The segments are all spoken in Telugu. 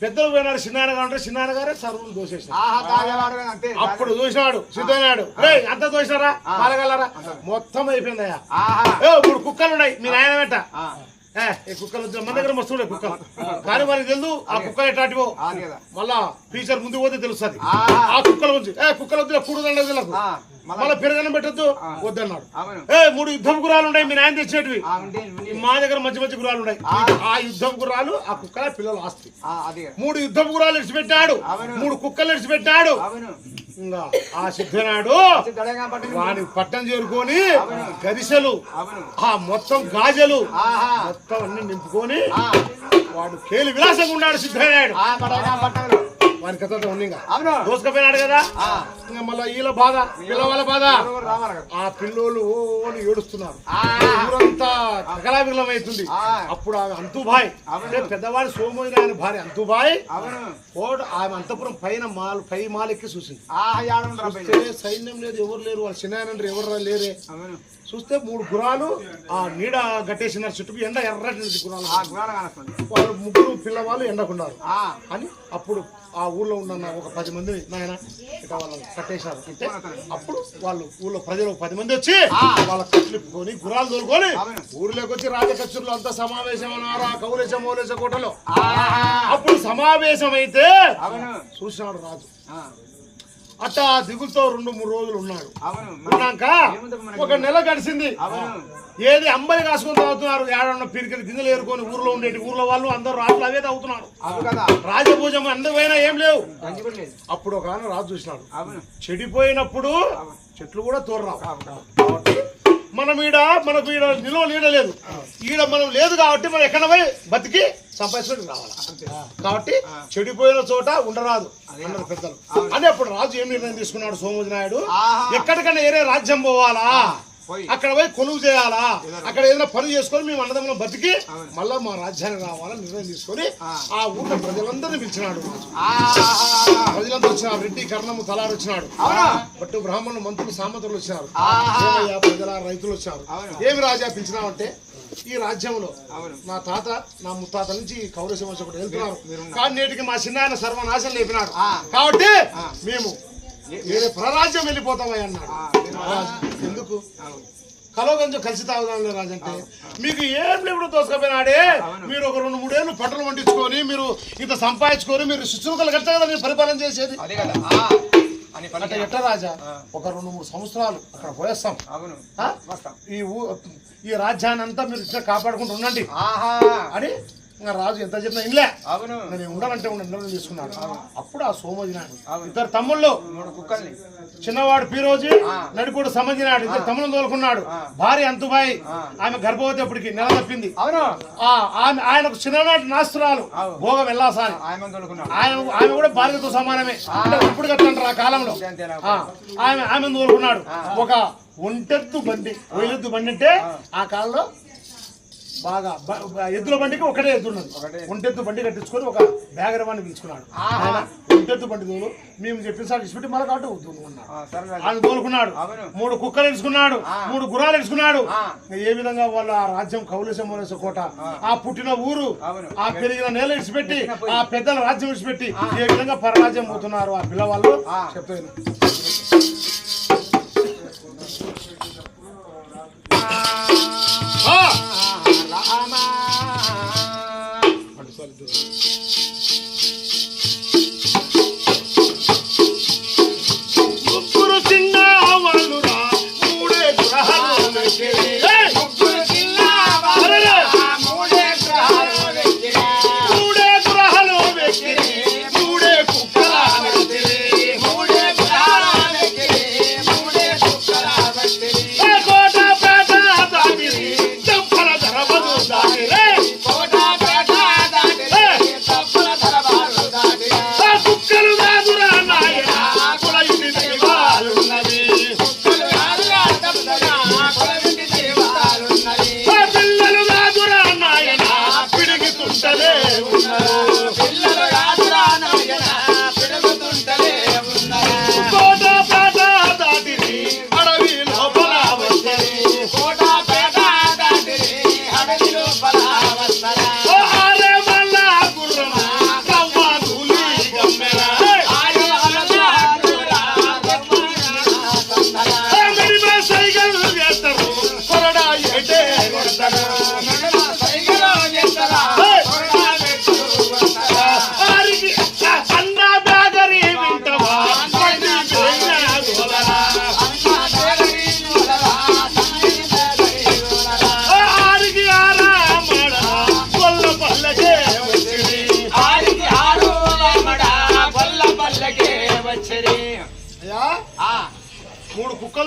పెద్దలు పోయినాడు చిన్నాయన అంటే చిన్నాయన గారే సర్వులు దోసేసాడు అప్పుడు చూసినాడు సిద్ధనాడు అంత చూసినారా పాలగలరా మొత్తం అయిపోయిందయ్యా. ఇప్పుడు కుక్కలు ఉన్నాయి మీ నాయన వెంట ఏ కుక్కలు. మన దగ్గర మస్తు ఉన్నాయి కుక్కలు. కానీ మనకి తెలుసు ఆ కుక్కలు ఎట్లాంటివో. మళ్ళా ఫ్యూచర్ ముందు పోతే తెలుస్తుంది. ఆ. కుక్కల గురించి. ఏ కుక్కలు వద్దు కూడు దండలకు ఆ, మళ్ళా పెరగనం పెట్టద్దు వద్దన్నాడు. ఏ మూడు యుద్ధం గురాలు ఉన్నాయి మీ నాయన ఉంటే. మా దగ్గర మంచి మంచి గురాలు ఉన్నాయి. ఆ. యుద్ధం గురాలు ఆ కుక్కల పిల్లలు ఆస్తి. మూడు యుద్ధం గురాలు ఇడిచిపెట్టాడు. మూడు కుక్కలు ఇడిచిపెట్టాడు ఆ సిద్ధనాడు వాని పట్టం చేరుకొని గరిసెలు ఆ మొత్తం గాజలు ఆహా. మొత్తం అన్ని నింపుకొని ఆ, వాడు కేలి విలాసంగా ఉన్నాడు సిద్ధనాయుడు. వాని కథ ఉంది అవును. దోసుకపోయినాడు కదా? ఆ. ఇంకా మళ్ళీ వీళ్ళ బాధ పిల్లవాళ్ళ బాధ. ఎవరు రావాలి కదా. ఆ పిల్లోళ్ళు ఏడుస్తున్నారు. ఊరంతా కకలావికలం అవుతుంది ఆ. అప్పుడు ఆమె అంతుబాయ్. అంటే పెద్దవాడి సోమోజన ఆయన భార్య అంతుబాయ్. అవును. ఓడు ఆమె అంతపురం పైన మాల్ పై మాలెక్కి చూసింది. సైన్యం లేదు ఎవరు లేరు వాళ్ళ చిన్న ఎవరు లేరే. చూస్తే మూడు గురాలు ఆ నీడ గట్టేసినారు చుట్టూ ఎండ ఎర్రటి గురాలు వాళ్ళు ముగ్గురు పిల్లవాళ్ళు ఎండకున్నారు. అని అప్పుడు ఆ ఊర్లో ఉన్న ఒక పది మంది నాయన ఇట్లా వాళ్ళు కట్టేశారు. అంటే అప్పుడు వాళ్ళు ఊళ్ళో ప్రజలు పది మంది వచ్చి వాళ్ళ కట్లిప్పుకొని గురాలు తోలుకొని. ఊర్లోకి వచ్చి రాజకచ్చుల్లో అంతా సమావేశం అన్నారు ఆ కౌలేశ మౌలేశ కోటలో అప్పుడు సమావేశం అయితే చూసినాడు రాజు. అట్టా దిగులతో రెండు మూడు రోజులు ఉన్నాడు. ఉన్నాక ఒక నెల గడిచింది. ఏది అంబలి కాసుకొని తాగుతున్నారు ఏడన్న పిరికలు గింజలు ఏరుకొని ఊర్లో ఉండేటి ఊర్లో వాళ్ళు అందరూ రాత్రులు అవే తాగుతున్నారు. రాజభూజం అందమైనా ఏం లేవు. అప్పుడు ఒక ఆయన రాజు చూసినాడు. చెడిపోయినప్పుడు చెట్లు కూడా తోరరావు మనం ఈడ మనకు ఈడ నిలువ నీడ లేదు. ఈడ మనం లేదు కాబట్టి మనం ఎక్కడ పోయి బతికి సంపాదించుకొని రావాలి? కాబట్టి చెడిపోయిన చోట ఉండరాదు. అన్నారు పెద్దలు. అని అప్పుడు రాజు ఏం నిర్ణయం తీసుకున్నాడు సోమోజి నాయుడు. ఎక్కడికైనా ఏరే రాజ్యం పోవాలా. అక్కడ పోయి కొలువు చేయాలా? అక్కడ ఏదైనా పని చేసుకొని మేము అన్నదమ్ములం బతికి మళ్ళా మా రాజ్యానికి రావాలని నిర్ణయం తీసుకొని ఆ. ఊళ్ళో ప్రజలందరినీ పిలిచినాడు ప్రజలందరూ వచ్చినారు. రెడ్డి కర్ణము తలారు వచ్చినాడు? బట్టు బ్రాహ్మణులు మంత్రులు సామంతులు వచ్చినారు. ప్రజల రైతులు వచ్చారు. ఏమి రాజా పిలిచినామంటే ఈ రాజ్యంలో. నా తాత నా ముత్తాత నుంచి కౌరవ వంశ ఒకటి వెళ్తున్నారు. కానీ నేటికి మా చిన్నాయన సర్వనాశం లేపినాడు. కాబట్టి మేము వేరే ప్రరాజ్యం వెళ్ళిపోతామని అన్నాడు. నేను- ఎందుకు. కలవగంజం కలిసి తాగుదాంలే రాజంటే. మీకు ఏం లేవు తోసుకపోయినాడే? మీరు ఒక రెండు మూడేళ్ళు పంటలు వండించుకొని మీరు ఇంత సంపాదించుకొని మీరు శుశ్రూకలు కట్టే కదా మీరు పరిపాలన చేసేది? అంటే ఎట్లా రాజా? ఒక రెండు మూడు సంవత్సరాలు అక్కడ పోయేస్తాం. ఈ ఈ రాజ్యాన్ని అంతా మీరు ఇట్లా కాపాడుకుంటూ ఉండండి. ఆహా. అని రాజు ఎంత చెప్పినా అవును. నేను ఉండాలంటే ఉండ నిర్ణయం తీసుకున్నాడు. అప్పుడు ఆ సోమజినాడు. ఇద్దరు తమ్ముళ్ళు. చిన్నవాడు పీరోజు నడుకోడు సమజినాడు. ఇద్దరు తమ్ములను తోలుకున్నాడు. భార్య అంతుబాయి ఆమె గర్భవతి అప్పటికి నెల తప్పింది ఆమె ఆయనకు చిన్ననాటి నాస్తురాలు. భోగం వెళ్ళాసాని ఆయన ఆమె కూడా భార్యతో సమానమే. ఇప్పుడు కట్టంటారు ఆ కాలంలో? ఆమె ఆమె తోలుకున్నాడు. ఒక ఒంటెత్తు బండి ఒయిలెత్తు బండి అంటే ఆ కాలంలో బాగా ఎద్దుల బండికి ఒకటే ఎద్దు ఉన్నది. ఒకటే. ఒంటెత్తు బండి కట్టించుకొని ఒక బ్యాగరవాన్ని పిలుచుకున్నాడు. ఒంటెత్తు బండి తోలు మేము చెప్పిన సార్ ఇచ్చిపెట్టి మళ్ళీ కాబట్టి. ఆయన తోలుకున్నాడు. మూడు కుక్కలు ఎంచుకున్నాడు మూడు గుర్రాలు ఎంచుకున్నాడు ఆ. ఏ విధంగా వాళ్ళ ఆ రాజ్యం కౌలేశ మౌలేశ కోట? ఆ. పుట్టిన ఊరు. ఆ పెరిగిన నేల ఇడిచిపెట్టి ఆ పెద్దల రాజ్యం ఇడిచిపెట్టి ఏ విధంగా పరరాజ్యం పోతున్నారు ఆ పిల్లవాళ్ళు. చెప్తాను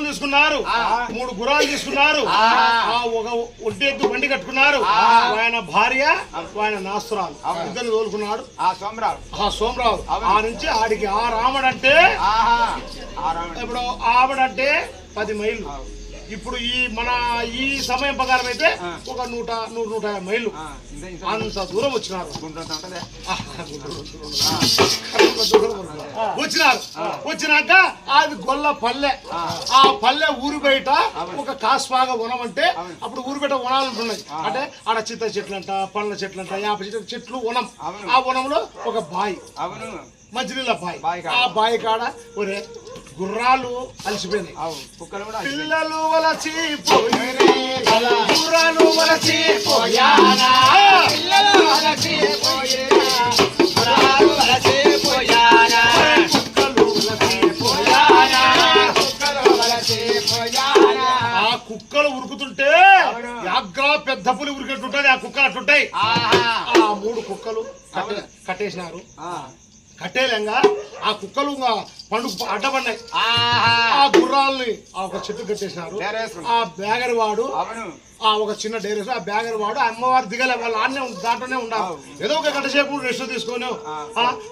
తీసుకున్నారు. మూడు గుర్రాలు తీసుకున్నారు. ఒక ఒంటి ఎద్దు బండి కట్టుకున్నారు. ఆయన భార్య ఆయన నాస్తురాలు. ఇద్దరు తోలుకున్నాడు ఆ సోమరావు. ఆ సోమరావు. ఆ నుంచి ఆడికి ఆ రాముడంటే. ఇప్పుడు ఆవిడంటే పది మైళ్ళు. ఇప్పుడు ఈ మన ఈ సమయం ప్రకారం అయితే. ఒక నూట నూరు నూట యాభై మైళ్ళు. అంత దూరం వచ్చినారు. వచ్చినారు. వచ్చినాక అది గొల్ల పల్లె. ఆ. పల్లె ఊరు బయట ఒక కాస్పాగా వనం అంటే అప్పుడు ఊరు బయట వనాలు ఉంటున్నాయి అంటే ఆడ చిత్త చెట్లు అంట పండ్ల చెట్లు అంట యాప చెట్లు చెట్లు వనం. ఆ వనంలో ఒక బాయి. మంచినీళ్ళ బాయి. ఆ బాయి కాడ ఒరే గుర్రాలు అలసిపోయినాయి. పిల్లలు వలచి గుర్రాలు వలచి పోయానా? పిల్లలు వలసి గుర్రాలు వలసి పోయారా. కుక్కలు వలచి పోయానా? కుక్కలు వలసి పోయారా. ఆ కుక్కలు ఉరుకుతుంటే. యాగ్రా పెద్ద పులి ఉరికెట్టుంటది ఆ కుక్కలు అట్టుంటాయి ఆహా. ఆ మూడు కుక్కలు కట్టే- కట్టేసినారు. ఆ, కట్టేలంగా ఆ కుక్కలు అడ్డపడినాయి ఆహా ఆ గుర్రాల్ని ఆ ఒక చెట్టు కట్టేసినారు. ఆ బ్యాగరి వాడు ఆ ఒక చిన్న డైరెస్ ఆ బ్యాగర్ వాడు అమ్మవారు దిగలే వాళ్ళు ఆడనే దాంట్లోనే ఉండాలి. ఏదో ఒక గంట సేపు రెస్ట్ తీసుకొని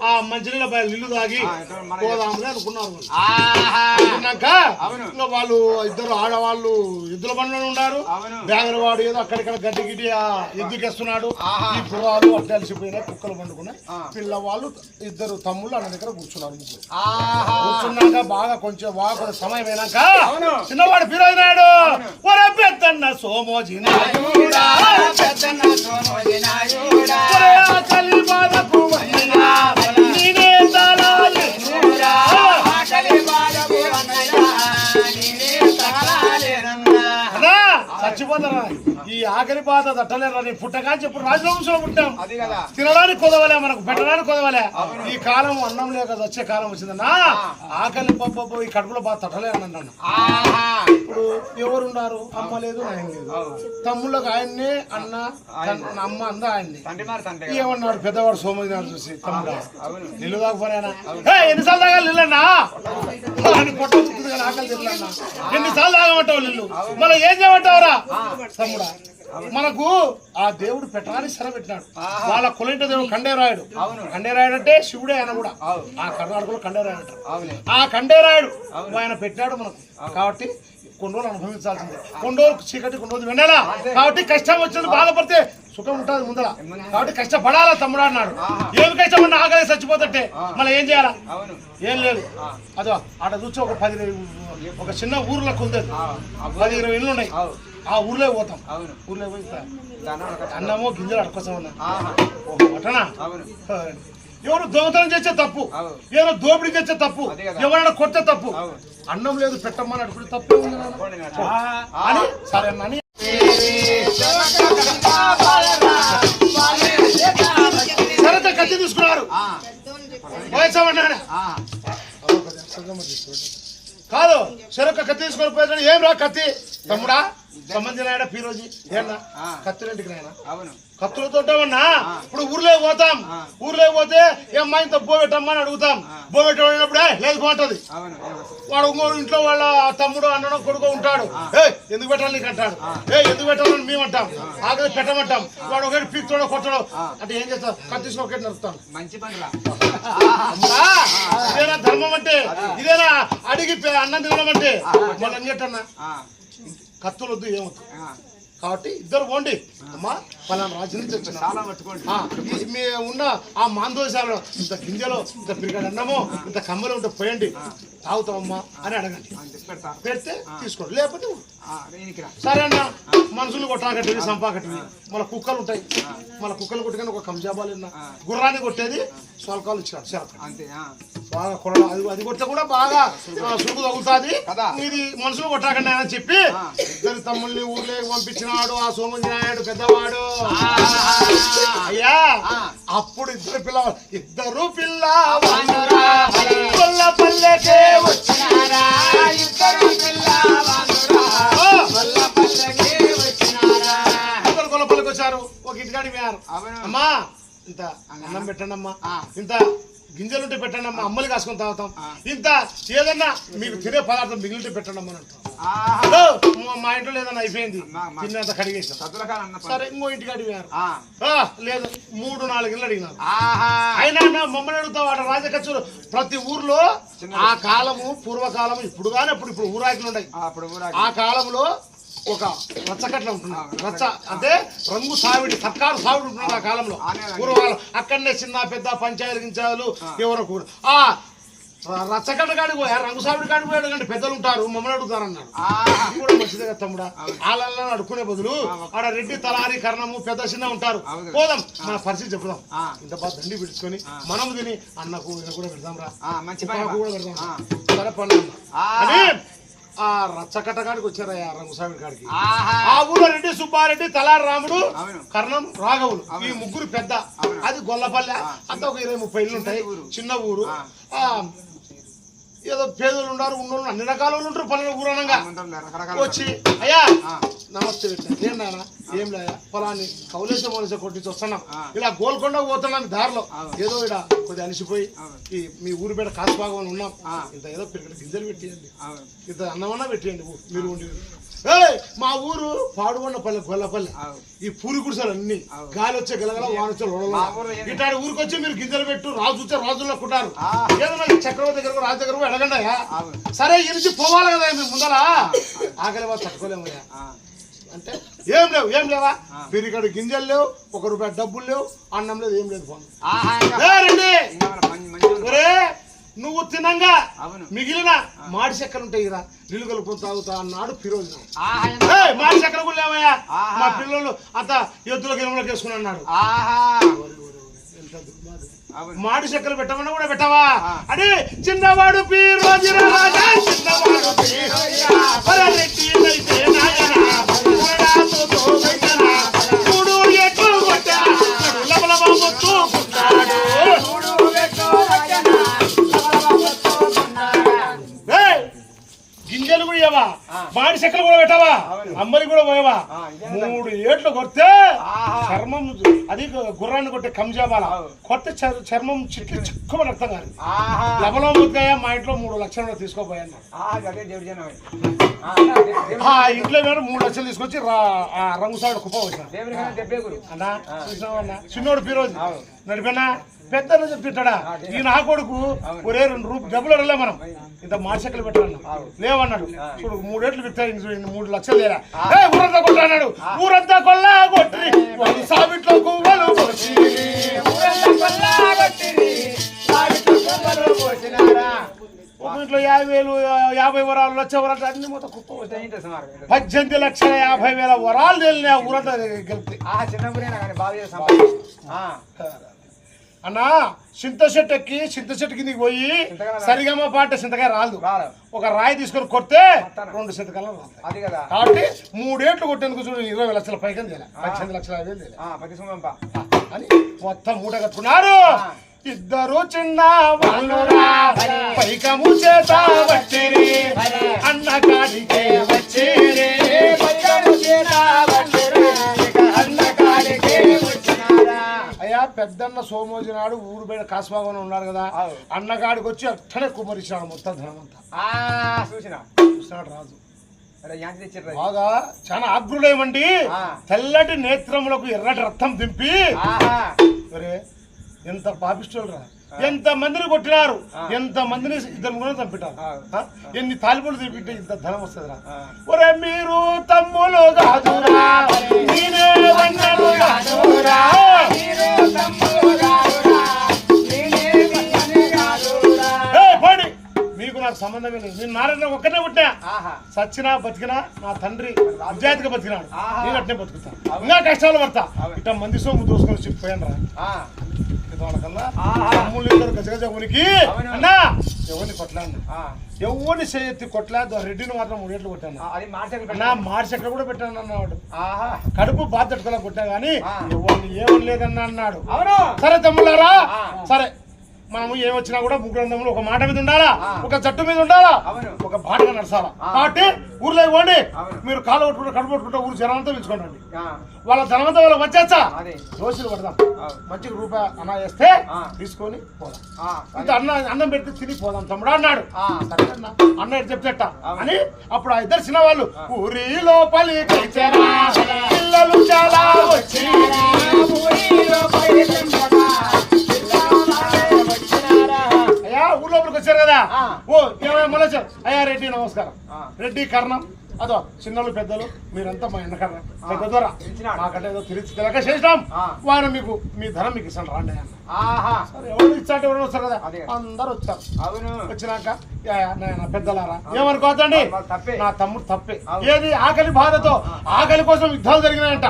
ఆ. మంచినీళ్ళ బయలు నీళ్ళు తాగి పోదామని అనుకున్నారు అనుకున్నాక. ఇంకా వాళ్ళు ఇద్దరు ఆడవాళ్ళు ఎద్దుల బండ్లో ఉన్నారు. బ్యాగర్ వాడు ఏదో అక్కడిక్కడ గడ్డి గిడ్డి ఆ ఎద్దుకేస్తున్నాడు. ఈ గుర్రాలు అట్లా అలసిపోయినాయి కుక్కలు పండుకున్నాయి. పిల్లవాళ్ళు ఇద్దరు తమ్ముళ్ళు అన్న దగ్గర కూర్చున్నారు ముగ్గురు కూర్చున్నాక బాగా కొంచెం కొంచెం సమయం అయినాక. చిన్నవాడు ఫిరోజినాడు ఒరే పెద్దన్న సోమోజీ నాయుడా, పెద్దన్న బాధకు చచ్చిపోతారా ఈ ఆకలి బాధ తట్టలేరా నీ పుట్టగా చెప్పు రాజవంశంలో పుట్టాం. తినడానికి కుదవలే మనకు పెట్టడానికి కుదవలే. ఈ కాలం అన్నం లేక వచ్చే కాలం వచ్చిందన్నా ఆకలి పప్పు ఈ కడుపులో బాగా తట్టలే అన్నాను ఆహా. ఇప్పుడు ఎవరున్నారు అమ్మ లేదు ఆయన లేదు. తమ్ముళ్ళకి ఆయన్నే అన్న అమ్మ అంద ఆయన్ని. ఏమన్నాడు పెద్దవాడు సోమదినాడు చూసి తమ్ముడు నిల్లు దాకపోయానా ఎన్నిసార్లు తాగాలి నిల్లన్నా పొట్ట ఆకలి తిరలన్నా ఎన్నిసార్లు తాగమంటావు నిల్లు మళ్ళీ ఏం చేయమంటావురా? తమ్ముడా మనకు ఆ దేవుడు పెట్టడానికి సెల పెట్టినాడు. వాళ్ళ కులంట దేవుడు కండేరాయుడు. కండేరాయుడు అంటే శివుడే ఆయన కూడా. ఆ కర్ణాటకలో కండేరాయుడు ఆ కండేరాయుడు ఆయన పెట్టాడు మనకు. కాబట్టి కొన్ని రోజులు అనుభవించాల్సిందే. కొన్ని రోజులు చీకటి కొన్ని రోజులు వెండాలా కాబట్టి కష్టం వచ్చింది బాధపడితే సుఖం ఉంటుంది ముందర. కాబట్టి కష్టపడాలా తమ్ముడు అన్నాడు. ఏమి కష్టపడినా ఆకలి చచ్చిపోతుంటే మళ్ళీ ఏం చేయాలా? ఏం లేదు. అదో ఆడ చూసి ఒక పది ఒక చిన్న ఊర్లోకి ఉంది పది ఇరవై ఇల్లు ఉన్నాయి. ఆ ఊర్లో పోతాం. అవును. ఊర్లో పోయి. అన్నమో గింజలు అడుకోసం అటనా ఎవరు దొంగతనం చేస్తే తప్పు. ఎవరు దోపిడీ చేస్తే తప్పు. ఎవరైనా కొట్టే తప్పు. అన్నం లేదు పెట్టమ్మని అడుగుడు తప్పు. అని సరే అని. సరే కత్తి తీసుకున్నారు. ఆ, పోయేసామన్నాడు ఆ, కాదు చెరొక్క కత్తి తీసుకొని పోయేసాడు ఏం రా కత్తి? తమ్ముడా? సంబంధించిన ఆయన పీరోజీ ఏనా? ఆ. కత్తిరింటికి నాయన అవును. ఇప్పుడు ఊర్లో పోతాం. ఆ. ఊర్లో పోతే ఏమ్మా ఇంత బోబెట్టమ్మని అడుగుతాం. బోబెట్టబడినప్పుడే లేదు బాగుంటది. వాడు ఇంకో ఇంట్లో వాళ్ళ తమ్ముడు అన్ననో కొడుకు ఉంటాడు. ఏ ఎందుకు పెట్టాలి నీకు అంటాడు? ఏ ఎందుకు పెట్టాలని మేము అంటాం. ఆకలి పెట్టమంటాం. వాడు ఒకటి పీక్తాడో కొట్టడో. అంటే ఏం చేస్తాం కత్తిసిన ఒకటి నరుకుతాం మంచి ఇదేనా ధర్మం అంటే? ఇదేనా? అడిగి అన్నం తినడం అంటే? మళ్ళీ ఇంకేటన్నా ఆ, కత్తులు వద్దు ఏమవుతుంది ఆ, కాబట్టి ఇద్దరు పోండి. అమ్మా పలానా రాజు నుంచి వచ్చిన మీ ఉన్న ఆ మాందోశాలలో ఇంత గింజలు ఇంత పిరిగడ అన్నము ఇంత కమ్మలు ఉంటే పోయండి. తాగుతామమ్మా అని అడగండి. పెడతా తీసుకోండి లేకపోతే సరే అన్న మనుషులు కొట్టాకటివి సంపాకటివి మన కుక్కలు ఉంటాయి. మన కుక్కలు కొట్టుకొని ఒక కంజాబాలు ఉన్నా గుర్రాన్ని కొట్టేది సొలకాలు అంతే ఆ, బాగా కొడ అది అది కొట్టే కూడా బాగా సురుకు తగులుతుంది. కదా. ఇది మనుషులు కొట్టాకండి అని చెప్పి ఇద్దరు తమ్ముల్ని ఊర్లోకి పంపించినాడు. ఆ సోమంది నాయుడు పెద్దవాడు అయ్యా అప్పుడు ఇద్దరు పిల్ల ఇద్దరు పిల్ల ఒక ఇంటికాడి పోయారు. అమ్మా ఇంత అన్నం పెట్టండి అమ్మా. ఇంత గింజలుంటే పెట్టండి అమ్మా అమ్మలు కాసుకొని తాగుతాం. ఇంత ఏదన్నా మీకు తినే పదార్థం మిగిలింటే పెట్టండి అమ్మని అంటాం. మా- ఇంట్లో లేదన్నా అయిపోయింది. తిన్నంత కడిగేసాం. సరే ఇంకో ఇంటికి అడిగారు. లేదు మూడు నాలుగు ఇళ్ళు అడిగినారు. అయినా మమ్మల్ని అడుగుతావు ఆడ రాజకచ్చులు. ప్రతి ఊర్లో ఆ కాలము పూర్వకాలము ఇప్పుడు కానీ అప్పుడు ఇప్పుడు ఊరాకులు. ఉన్నాయి ఆ కాలంలో ఒక రచ్చకట్ల ఉంటుంది? రచ్చ అంటే రంగు సావిడి సర్కారు సావిడి ఉంటుంది ఆ కాలంలో? పూర్వకాలం. అక్కడనే చిన్న పెద్ద పంచాయతీ గించాలు ఎవరో కూడా ఆ రచ్చకట్ల కాడికి పోయా? రంగు సావిడి కాడికి పోయాడు కంటే పెద్దలు ఉంటారు మమ్మల్ని అడుగుతారు అన్నారు ఆహా ఇది కూడా మంచిదే కదా తమ్ముడా? వాళ్ళల్లో అడుక్కునే బదులు ఆడ రెడ్డి తలారి కర్ణము పెద్ద చిన్న ఉంటారు. పోదాం మన పరిస్థితి చెప్పుదాం. ఆ. ఇంత బాగా దండి పిలుచుకొని మనం తిని అన్నకు కూడా పెడదాం రా కూడా పెడదాం. సరే. ఆ. రచ్చకట్ట కాడికి వచ్చారయ్యా రంగుస్వామి కాడికి ఆ ఊళ్ళో రెడ్డి సుబ్బారెడ్డి తలారి రాముడు. కర్ణం రాఘవులు ఈ ముగ్గురు పెద్ద. అది గొల్లపల్లె అంత ఒక ఇరవై ముప్పై ఇల్లు ఉంటాయి. చిన్న ఊరు ఏదో పేదలు ఉన్నారు ఉన్నోళ్ళు అన్ని రకాల వాళ్ళు ఉంటారు ముందర రకరకాల వచ్చి అయ్యా. నమస్తే ఏం నాయన? ఏం లేదా పొలాన్ని కౌలేసే మోలేసే కొట్టించి వస్తున్నాం. ఇలా గోల్కొండ పోతున్నాం దారిలో. ఏదో ఇక్కడ కొద్దిగా అలసిపోయి. ఈ మీ ఊరు పేడ కాసుబాగం ఉన్నాం. ఇంత ఏదో గింజలు పెట్టేయండి. ఇంత అన్నమన్నా పెట్టేయండి. మీరు ఉండి. మా ఊరు పాడుగొండ పల్లె గొల్లపల్లె ఈ పూరి గుడిసెలు అన్ని. గాలి వచ్చే గలగల వాన వచ్చే మా ఊర్లో ఏమి- ఇటాడు ఊరికి వచ్చి మీరు గింజలు పెట్టు రాజు వచ్చే రాజుల్లో కుట్టారు. ఏదైనా చక్రవర్తి దగ్గర రాజు దగ్గర ఎడగండాయా సరే నుంచి పోవాలి కదా మేము ముందర. ఆకలి వాళ్ళు తట్టుకోలేమయ్యా ఆ. అంటే ఏం లేవు ఏం లేవా? ఆ. పిరికడు గింజలు లేవు ఒక రూపాయి డబ్బులు లేవు అన్నం లేదు ఏం లేదు పోను నువ్వు తినంగా. మిగిలిన మాడి చెక్కలు ఉంటాయి కదా నీళ్ళు కలుపుకొని తాగుతా అన్నాడు ఫిరోజ్ మాడి చెక్కలు కూడా లేవయ్యా. మా పిల్లలు అంత ఎద్దులకు ఎనుమలకు వేసుకుని అన్నాడు. మాడి చెక్కలు పెట్టమన్నా కూడా పెట్టవా. అని చిన్నవాడు చిన్నవాడు. మాడి చెక్కలు కూడా పెట్టవా. అమ్మలి కూడా పోయవా? మూడు ఏట్లు కొడితే ఆహా. చర్మం అది గుర్రాన్ని కొట్టే కంజాబాల. కొత్త చర్- చర్మం చిక్కి చిక్కుమ రక్తం కాదు. ఆహా. లబలో ముద్దయ్య మా ఇంట్లో మూడు లక్షలు తీసుకోపోయాను. ఆ, ఇంట్లో వేరు మూడు లక్షలు తీసుకొచ్చి రా- ఆ రంగు సాడు కుప్ప వచ్చిన అన్నా చిన్నోడు పీరోజు. నడిపినా? పెద్ద తిట్టాడా ఈ నా కొడుకు. ఒరే రెండు రూపాయలు డబ్బులు అడలే మనం. ఇంత మార్చెక్కలు పెట్టాలన్నా. లేవన్నాడు. చూడు మూడేట్లు పెట్టాయి చూడు మూడు లక్షలు లేరా? ఊరంతా కొట్టాడు ఊరంతా కొల్లా కొట్టి సావిట్లో కువ్వలు ఇంట్లో యాభై వేలు యాభై వరాలు లక్ష వరాలు అన్ని మొత్తం కుప్ప. పద్దెనిమిది లక్షల యాభై వేల వరాలు తేలిన ఊరంతా గెలిపి అన్నా చింత చెట్టు ఎక్కి చింత చెట్టు కిందకి పోయి సరిగమ్మ పాట చింతకాయ రాదు. ఒక రాయి తీసుకొని కొడితే. రెండు చింతకాయలు రాస్తాయి. కాబట్టి మూడేట్లు కొట్టేందుకు చూడు ఇరవై లక్షల పైకం పద్దెనిమిది లక్షల వేలు అని మొత్తం మూట కట్టుకున్నారు. ఇద్దరు చిన్న వాళ్ళురా పైకము చేత వచ్చిరి అన్న కాడికే వచ్చిరి. పెద్దన్న సోమోజి నాడు ఊరు బయట కాసుబాబు ఉన్నాడు కదా. అన్నగాడికి వచ్చి అట్టనే కుమ్మరిచ్చాడు మొత్తం ధనమంతా. చూసిన? చూస్తున్నాడు రాజు. బాగా చాలా ఆగ్రుడేమండి. ఆ. తెల్లటి నేత్రములకు ఎర్రటి రక్తం దింపి. ఎంత పాపిస్తులు రా. ఎంత మందిని కొట్టినారు. ఎంత మందిని ఇద్దరు కూడా చంపిటారు? ఎన్ని తాలిబులు తిప్పితే ఇంత ధనం వస్తుందిరా. ఒరే మీరు తమ్ములు కాదురా. నేనే వన్నెలు నాకు సంబంధమే లేదు. నేను నారాయణ ఒక్కనే పుట్టా సచ్చినా బతికినా నా తండ్రి విద్యార్థిగా బతికినాడు. నేను అట్నే బతుకుతా. ఇంకా కష్టాలు పడతా. ఇట్లా మంది సొమ్ము దోసుకొని చెప్పిపోయాను రా. ఆ, వాళ్ళకల్లా ఇద్దరు గజగజ ఉనికి. అన్నా ఎవరిని చేయెత్తి కొట్టలేదు రెడ్డిని మాత్రం మూడేట్లు కొట్టాను. ఆ, అది మార్చక నా మార్చి ఎక్కడ కూడా పెట్టాను అన్నవాడు ఆహా. కడుపు బాధ కొట్టా గానీ. ఎవరిని ఏమని లేదన్నా అన్నాడు సరే తమ్ముళ్ళారా. సరే. మనము ఏం వచ్చినా కూడా ముగ్గురు అందములు ఒక మాట మీద ఉండాలా. ఒక జట్టు మీద ఉండాలా. ఒక బాటగా నడచాలా ఆ. కాబట్టి ఊర్లో ఇవ్వండి. మీరు కాలు కొట్టుకుంటే కడుపు కొట్టుకుంటే ఊరు జనంతా పిలుచుకోండి వాళ్ళ ధనవంతా వాళ్ళకి వచ్చేచ్చా దోషులు పడదాం. మంచిగా రూపాయి అన్న వేస్తే. తీసుకొని పోదాం. ఇంత అన్న అన్నం పెడితే తిని పోదాం తమ్ముడు అన్నాడు. అన్న అన్న ఎటు చెప్తేట? అవును. అని అప్పుడు ఆ ఇద్దరు చిన్న వాళ్ళు ఊరి లోపలి పిల్లలు చాలా వచ్చినారా? అయ్యా ఊరు లోపలికి వచ్చారు కదా. ఓ ఏమైనా మళ్ళీ అయ్యా రెడ్డి నమస్కారం. రెడ్డి కర్ణం. అదో చిన్నలు పెద్దలు మీరంతా మా ఎండకర్ణం పెద్ద ద్వారా. మాకంటే ఏదో తెలిసి తెలియక చేసినాం. వారు మీకు మీ ధనం మీకు ఇస్తాను రాండి అన్న సరే, ఎవరు ఇచ్చాంటే ఎవరు వస్తారు కదా? అదే. అందరు వచ్చారు. అవును. వచ్చినాక పెద్దలారా ఏమనుకోవద్దండి. నా తమ్ముడు తప్పే. ఏది? ఆకలి బాధతో ఆకలి కోసం యుద్ధాలు జరిగినాయంట.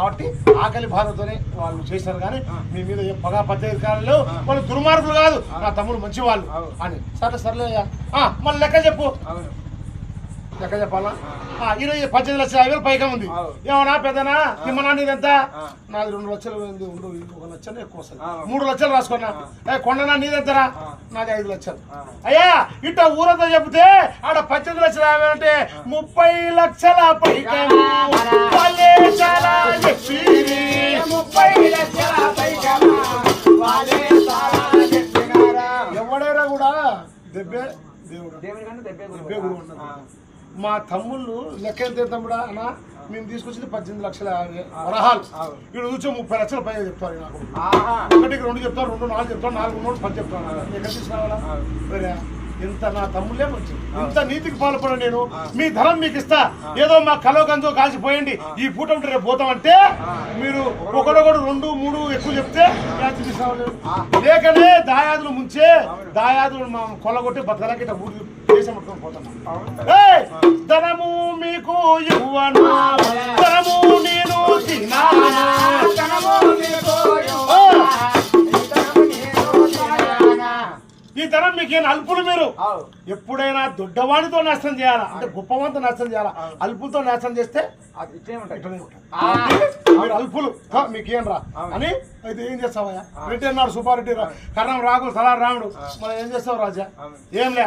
కాబట్టి ఆకలి బాధతోనే వాళ్ళు చేశారు కానీ. మీ మీద పగా పద్ధతికారులు వాళ్ళు దుర్మార్గులు కాదు నా తమ్ముడు మంచి వాళ్ళు. అని సరే సర్లే అయ్యా. ఆ, మళ్ళీ లెక్క చెప్పు లెక్క చెప్పాలా? ఆ, ఇరవై పద్దెనిమిది లక్షల యాభై వేలు పైగా ఉంది. ఏమన్నా పెద్దనా? నిమ్మనా నీదంతా. నాది రెండు లక్షలు ఉండు ఒక లక్షలు ఎక్కువ వస్తుంది. మూడు లక్షలు రాసుకున్నా కొండనా? నీదెంతరా. నాది ఐదు లక్షలు. అయ్యా ఇట్ట ఊరంతా చెబితే ఆడ పద్దెనిమిది లక్షలు యాభై అంటే ముప్పై లక్షల చెప్పిరి. ముప్పై లక్షల పైగా. ఎవడైనా కూడా? దెబ్బే దేవుడు. దేవుని కన్నా దెబ్బే గురువు. మా తమ్ముళ్ళు లెక్క ఎంత తమ్ముడా అన్న? మేము తీసుకొచ్చింది పద్దెనిమిది లక్షల వరహాలు. ఇక్కడ చూసి ముప్పై లక్షల పైగా చెప్తారు నాకు. ఒకటికి రెండు చెప్తారు రెండు నాలుగు చెప్తారు నాలుగు మూడు పది చెప్తాను ఎక్కడ తీసుకురావాలా? ఇంత నా తమ్ముళ్ళే మంచి. ఇంత నీతికి పాల్పడ నేను. మీ ధనం మీకు ఇస్తా. ఏదో మా కలో గంజో కాల్చిపోయండి ఈ పూట ఉంటే రేపు పోతామంటే మీరు ఒకడొకడు రెండు మూడు ఎక్కువ చెప్తే లేకనే దాయాదులు ముంచే దాయాదులు మా కొలగొట్టి బతకలకి ఇట్లా ధనము మీకు ఇవ్వను. ధనము నేను! ఈ తరం మీకు అల్పులు మీరు. ఎప్పుడైనా దొడ్డవాడితో నాశనం చేయాలా? అంటే గొప్పవాడితో నాశనం చేయాలా? అల్పులతో నాశనం చేస్తే. మీరు అల్పులు. మీకేం రా. అని అయితే ఏం చేస్తావయ్యా? రెడ్డి అన్నాడు సుబ్బారెడ్డి రా. కర్ణం రాగులు సలా రాముడు. మనం ఏం చేస్తావు రాజా. ఏం లే?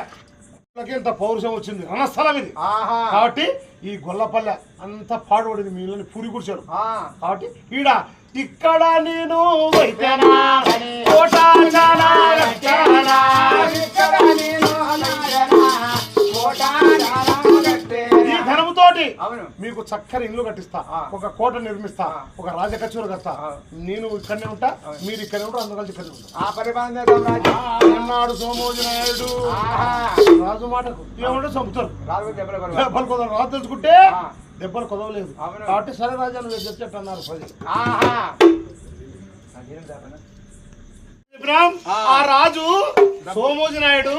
ఇంత పౌరుషం వచ్చింది? రణస్థలం ఇది. ఆహా. కాబట్టి ఈ గొల్లపల్లె అంతా పాడుపడింది మీ ఇళ్ళని పూరి కూర్చాడు ఆ. కాబట్టి ఈడ ఇక్కడ నేను. ఇక్కడ నేను మీకు చక్కని ఇల్లు కట్టిస్తా. ఒక కోట నిర్మిస్తా. ఒక రాజకచ్చూరు కడతా. నేను ఇక్కడనే ఉంటా మీరు ఇక్కడే ఉంటారు అందరు కలిసి రాజు. అన్నాడు సోమోజు నాయుడు ఆహా. రాజు మాటకు ఏమంటే చంపుతారు. రాజు దెబ్బల రాజు తెలుసుకుంటే. దెబ్బలు కుదవలేదు. కాబట్టి సరే రాజా నువ్వు చెప్తే అన్నారు ప్రజలు ఆహా అదేం చెప్పనా? ఇబ్రాహిం, ఆ. రాజు సోమోజు నాయుడు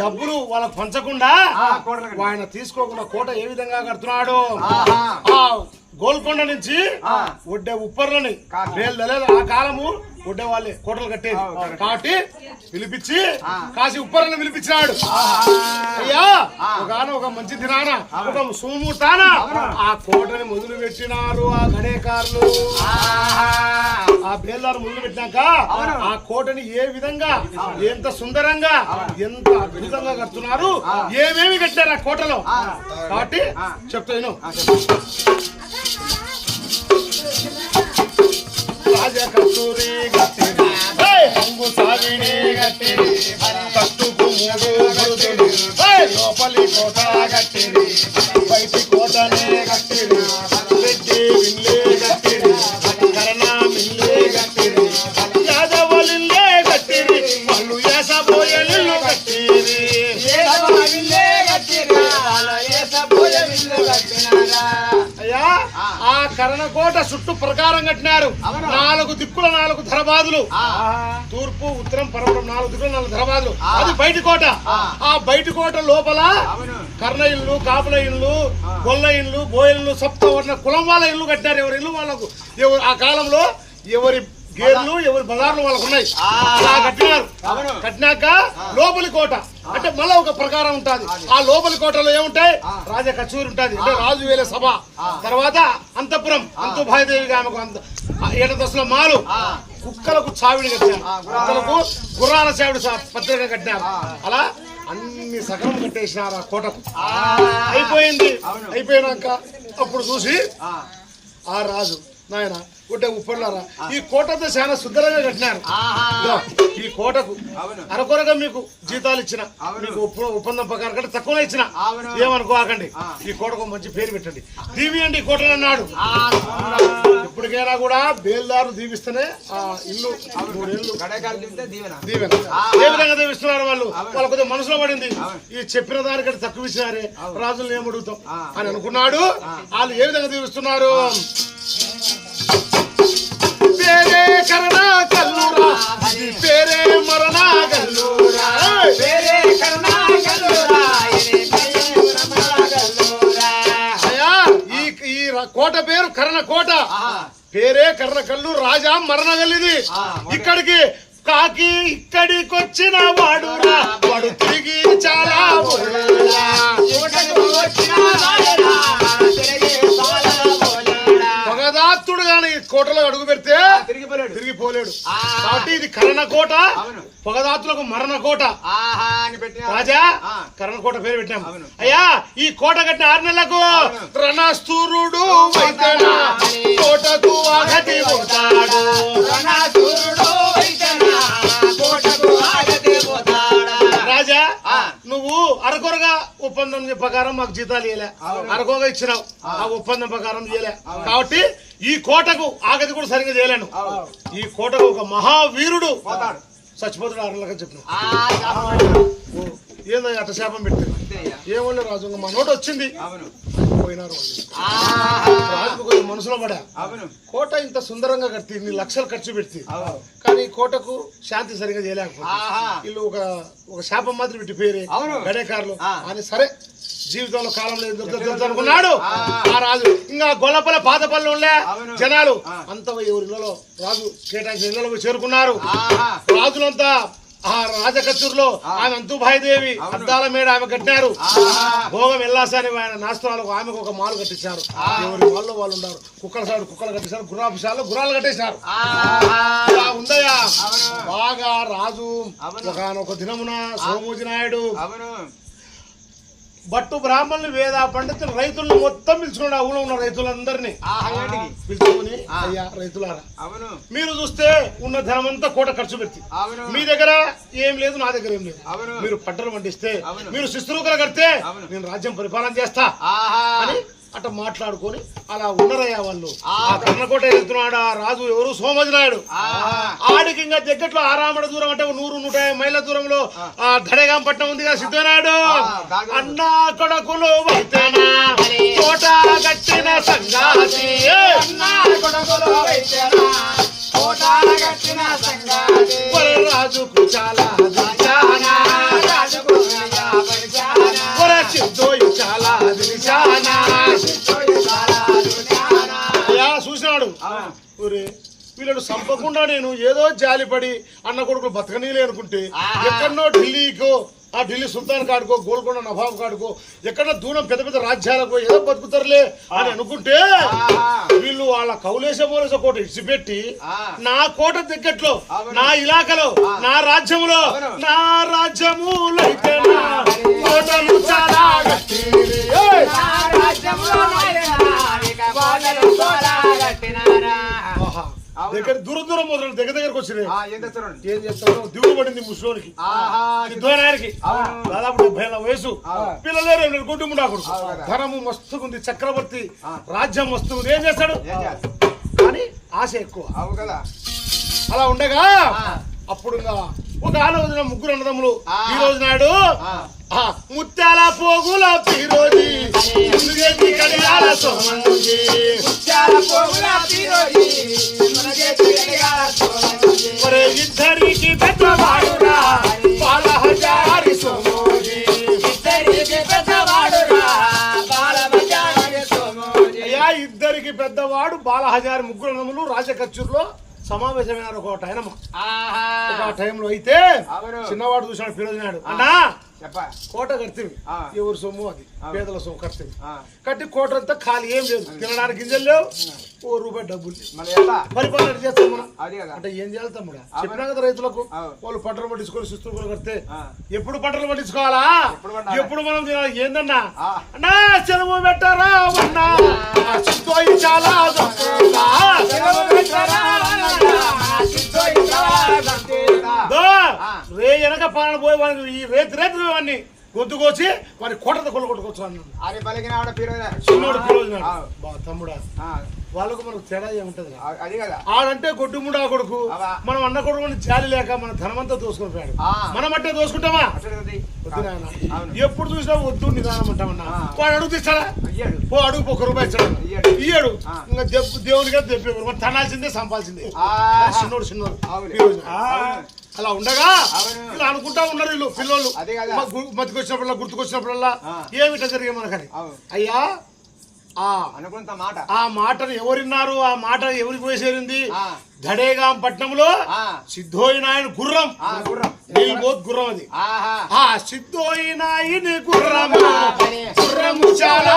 డబ్బులు వాళ్ళకు పంచకుండా ఆయన తీసుకోకుండా కోట ఏ విధంగా కడుతున్నాడు? గోల్కొండ నుంచి. ఒడ్డే ఉప్పర్లని ఆ కాలము కోటలు కట్టేది. కాబట్టి పిలిపించి ఆ. కాసి ఉప్పర్లను పిలిపించినాడు అయ్యా ఆ. ఒక మంచి దినాన ఒక సోముతాన ఆ కోటని మొదలు పెట్టినారు ఆ గణేకారులు. ఆ బేల్దారు ముందు పెట్టినాక. ఆ కోటని ఏ విధంగా ఎంత సుందరంగా ఎంత అద్భుతంగా కడుతున్నారు ఏమేమి కట్టారు ఆ కోటలో. కాబట్టి. చెప్తాను రాజ కస్తూరి గట్టిరి ఏయ్! రంగు సావిడి మూడు కరణకోట చుట్టూ ప్రకారం కట్టినారు. నాలుగు దిక్కుల నాలుగు ధరబాదులు. తూర్పు ఉత్తరం పరమరం నాలుగు దిక్కులు నాలుగు ధరబాదులు. అది బయటి కోట ఆ. బయటి కోట లోపల. కర్ణ ఇల్లు కాపుల ఇల్లు. గొల్ల ఇల్లు బోయలు సప్తవర్ణ కులం వాళ్ళ ఇల్లు కట్టారు ఎవరి ఇల్లు వాళ్ళకు ఎవరు ఆ కాలంలో ఎవరి గేర్లు ఎవరి బజార్లు వాళ్ళకు ఉన్నాయి. అలా కట్టినారు. కట్టినాక లోపలి కోట. అంటే మళ్ళా ఒక ప్రకారం ఉంటది. ఆ. లోపలి కోటలో ఏముంటాయి? రాజ కచూరి ఉంటది. అంటే రాజు వేల సభ తర్వాత అంతపురం. అంతుభాయదేవి ఆమెకు అంత ఏట దశల మాలు. కుక్కలకు చావిడి కట్టారు కుక్కలకు గుర్రాల చావిడి పత్రిక కట్టినారు. అలా అన్ని సగం కట్టేసినారు ఆ కోటకు. అయిపోయింది. అయిపోయినాక అప్పుడు చూసి. ఆ రాజు నాయన ఒకటే ఉప్పర్లారా ఈ కోటతో చాలా సుందరంగా కట్టినారు ఈ కోటకు. అరకొరగా మీకు జీతాలు ఇచ్చిన. మీకు ఒప్ప- ఒప్పందం ప్రకారం కంటే తక్కువనే ఇచ్చిన. ఏమనుకోకండి. ఈ కోటకు మంచి పేరు పెట్టండి దీవి అండి ఈ కోటను అన్నాడు ఆ. ఎప్పటికైనా కూడా బేల్దారు దీవిస్తేనే ఆ ఇల్లు దీవెన. ఏ విధంగా దీవిస్తున్నారు వాళ్ళు. వాళ్ళ కొద్దిగా మనసులో పడింది. ఈ చెప్పిన దానికంటే తక్కువ ఇచ్చినారే. రాజులు ఏం అడుగుతాం ఆ. అని అనుకున్నాడు వాళ్ళు ఏ విధంగా దీవిస్తున్నారు కరణ కల్లురా ఇది పేరే మరణ కరుణా పేరే ఈ కోట పేరు కర్ణ కోట. పేరే కర్ణ కల్లు రాజా మరణ గల్లిది ఆ, మరి- ఇక్కడికి కాకి ఇక్కడికొచ్చిన వాడురా. వాడు తిరిగి చాలా వచ్చిన కోటలో అడుగు పెడితే తిరిగిపోలేడు తిరిగి పోలేడు ఆ. కాబట్టి ఇది కరణ కోట అవును. పొగదాత్తులకు మరణ కోట రాజా ఆ. కరణ కోట పేరు పెట్టాం అవును. అయ్యా ఈ కోట కట్టిన ఆరు నెలలకు. రణస్థూరుడు కోటకు ఆగతి కోటకు ఆగతి పోతాడా. నువ్వు అరకొరగా ఒప్పందం ప్రకారం మాకు జీతాలు ఇవ్వలే అవును. అరకొరగా ఇచ్చినావు. ఆ ఒప్పందం ప్రకారం చేయలే. కాబట్టి ఈ కోటకు ఆగతి కూడా సరిగ్గా చేయలేను. ఈ కోటకు ఒక మహావీరుడు పోతాడు. చచ్చిపోతాడు అరలగా చెప్పిన ఆ శాపం ఏందో అట్ట శాపం పెడితే అంతేయ్యా. ఏమో రాజు మా నోట వచ్చింది అవును పోయినారు. రాజుకు మనసులో పడా కోట ఇంత సుందరంగా కట్టి ఇన్ని లక్షలు ఖర్చు పెట్టి కానీ కోటకు శాంతి సరిగా చేయలేకపోతే. వీళ్ళు ఒక ఒక శాపం మాత్రం పెట్టి పేరే అవును. గడేకారులు. అని సరే జీవితంలో కాలం లేదు అనుకున్నాడు ఆ. రాజు ఇంకా గొల్లపల్ల పాత పనులు ఉండే. జనాలు. అంత ఎవరి ఇళ్ళలో రాజు కేటాయించిన ఇళ్ళలో చేరుకున్నారు. రాజులంతా ఆ రాజకచ్చూరులో ఆమె అంతుభాయిదేవి. అద్దాల మేడ ఆమె కట్టినారు. భోగం వెళ్ళాసని ఆయన నాస్తురాలకు ఆమెకు ఒక మాలు కట్టించారు. ఎవరి వాళ్ళు వాళ్ళు ఉన్నారు? కుక్కల సాడు కుక్కలు కట్టించారు గుర్రాపు సార్లు గుర్రాలు కట్టేశారు. అవును. బాగా రాజు. ఒకనొక దినమున సోమూజి నాయుడు బట్టు బ్రాహ్మణులు వేద పండితులు రైతులను మొత్తం పిలుచుకున్నాడు. ఆ ఊళ్ళో ఉన్న రైతులందరినీ? పిలుచుకొని. అయ్యా రైతులారా. అవును. మీరు చూస్తే ఉన్న ధనమంతా కోట ఖర్చు పెట్టి. మీ దగ్గర ఏం లేదు నా దగ్గర ఏం లేదు. మీరు పంటలు పండిస్తే. మీరు శిస్తురుకలు కడితే. నేను రాజ్యం పరిపాలన చేస్తా. ఆహా. అని అట్ట మాట్లాడుకొని అలా ఉన్నరయ్యా వాళ్ళు. ఆ. కర్ణకోట వెళ్తున్నాడు ఆ రాజు ఎవరు? సోమజి నాయుడు ఆడికి ఇంకా దగ్గరలో ఆరామడ దూరం అంటే నూరు నూట యాభై మైళ్ళ దూరంలో ఆ. ధడగాం పట్నం ఉంది కదా సిద్ధనాయుడు. అన్నా కొడుకులు కోట కట్టిన సంగాతి అన్నా కొడుకులు వైద్యనా, కోటాల కట్టిన సంగాతి. ఒరే రాజుకు చాలా రాజుకు చాలా. అయ్యా చూసినాడు అవును. వీళ్ళను చంపకుండా నేను ఏదో జాలిపడి అన్న కొడుకులు బతకనీలే అనుకుంటే ఎక్కడనో ఢిల్లీకో ఆ ఢిల్లీ సుల్తాన్ కాడుకో గోల్కొండ నవాబ్ కాడుకో ఎక్కడ దూరం పెద్ద పెద్ద రాజ్యాలకు ఏదో బతుకుతారులే అని అనుకుంటే వీళ్ళు వాళ్ళ కౌలేశ మూలేశ కోట ఇచ్చిపెట్టి నా కోట దిగ్గట్లో నా ఇలాకలో నా రాజ్యములో నా రాజ్యములైతే నా కోటలు చాలా. అవును. దగ్గర దూరం దూరం మొదలు దగ్గర దగ్గరకు వచ్చినాయి ఆ, ఏం చేస్తారో దిగులు పడింది ముసలోనికి అవును. దాదాపు డెబ్బై వయసు. పిల్లలే రెండు అవును కదా. ధనము మస్తుగుంది చక్రవర్తి ఆ. రాజ్యం మస్తుగుంది ఏం చేస్తాడు? కానీ ఆశ ఎక్కువ అవు కదా అలా ఉండగా. అప్పుడు ఒక ఆలోచన ముగ్గురు అన్నదమ్ములు. ఈ రోజు నాడు ముత్యాల పోగుల పీరోజి ముందుగెత్తి కడియాల సోమంజి. చాలా పోగుల పిరోజి, మన చేతి వెలిగాల సోమజి. ఒరే ఇద్దరికి హజారి సోమోజీ. ఇద్దరికి సోమోజి. అయ్యా ఇద్దరికి పెద్దవాడు బాలహజారి ముగ్గురు నమ్ములు రాజకచ్చూరులో సమావేశమైన ఒక టైం ఆహా ఒక టైంలో అయితే. చిన్నవాడు చూసాడు పిల్లనాడు అన్నా చెప్ప కోట కడితే ఆ. ఎవరు సొమ్ము అది ఆ. పేదల సొమ్ము ఆ, కట్టి కోట అంతా ఖాళీ ఏం లేదు. తినడానికి గింజలు లేవు. ఓ రూపాయి డబ్బులు పరిపాలన చేస్తాం మనం? అంటే ఏం చేయాలి తమ్ముడా? చెప్పినా కదా రైతులకు. వాళ్ళు పంటలు పట్టించుకొని సుస్తులు కూడా కడితే ఎప్పుడు పంటలు పట్టించుకోవాలా? ఎప్పుడు మనం తినాలి? ఏందన్నా. అన్నా సెలవు పెట్టరా అన్నా? చాలా. రే వెనక పాలన పోయి వాడిని ఈ రేతి రేతులు వాడిని గొంతు కోసి వాడి కోటతో కొల్ల కొట్టుకోవచ్చు పలికిన. చిన్నోడు బా తమ్ముడా. వాళ్ళకు మనకు తేడా ఏముంటది అది కదా. ఆడంటే కొట్టుముడా కొడుకు. అవా. మనం అన్న కొడుకు జాలి లేక మన ధనమంతా దోసుకొని పోయాడు. మనం అంటే దోసుకుంటామా. ఎప్పుడు చూసినా వద్దు నిదానం అంటామన్నా. వాడు అడుగు తీస్తాడా ఓ అడుగు ఒక రూపాయి ఇస్తాడు? ఇయ్యడు. ఇంకా దెబ్బేవారు మరి తనాల్సిందే సంపాల్సిందే. చిన్నోడు చిన్నోడు. అలా ఉండగా. ఇలా అనుకుంటా ఉన్నారు వీళ్ళు పిల్లలు అదే కదా. మతికొచ్చినప్పుడల్లా గుర్తుకొచ్చినప్పుడల్లా. ఏమిటా జరిగే మనకని. అయ్యా ఆ అనుకుంటా మాట. ఆ మాటను ఎవరిన్నారు? ఆ మాట ఎవరికి పోయి చేరింది ధడేగాం పట్నంలో ఆ, సిద్ధోయి నాయన గుర్రం. ఆ, గుర్రం. గుర్రం అది. ఆ సిద్ధోయి నాయని గుర్రము. గుర్రము చాలా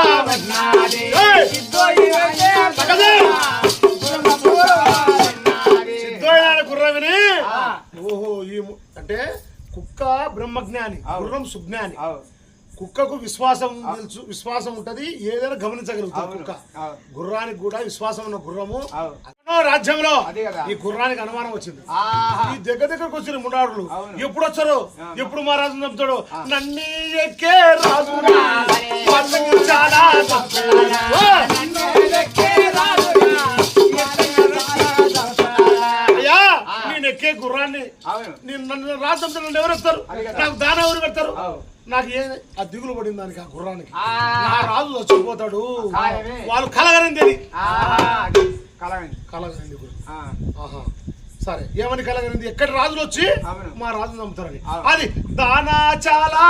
ఓహో ఈ అంటే కుక్క బ్రహ్మజ్ఞాని. గుర్రం సుజ్ఞాని. కుక్కకు విశ్వాసం తెలుసు విశ్వాసం ఉంటది ఏదైనా గమనించగలుగుతుంది అవును, కుక్క. గుర్రానికి కూడా విశ్వాసం ఉన్న గుర్రము. రాజ్యంలో. ఈ గుర్రానికి అనుమానం వచ్చింది. ఈ దగ్గర దగ్గరకు వచ్చిన అవును. ఎప్పుడు వచ్చారు. ఎప్పుడు మా రాజు చంపుతాడు? నన్ను ఎక్కే వాళ్ళు చాలా నన్ను రాజు చంపితే నన్ను ఎవరు వస్తారు. నాకు దాన ఎవరు పెడతారు. నాకు ఏ ఆ దిగులు పడింది దానికి ఆ గుర్రానికి. నా రాజు చచ్చిపోతాడు. ఖాయమే. వాళ్ళు కలగనింది అది. ఆ, ఆహా. సరే ఏమని కలగనింది ఎక్కడ రాజులు వచ్చి. మా రాజు నమ్ముతారని. అది దానా చాలా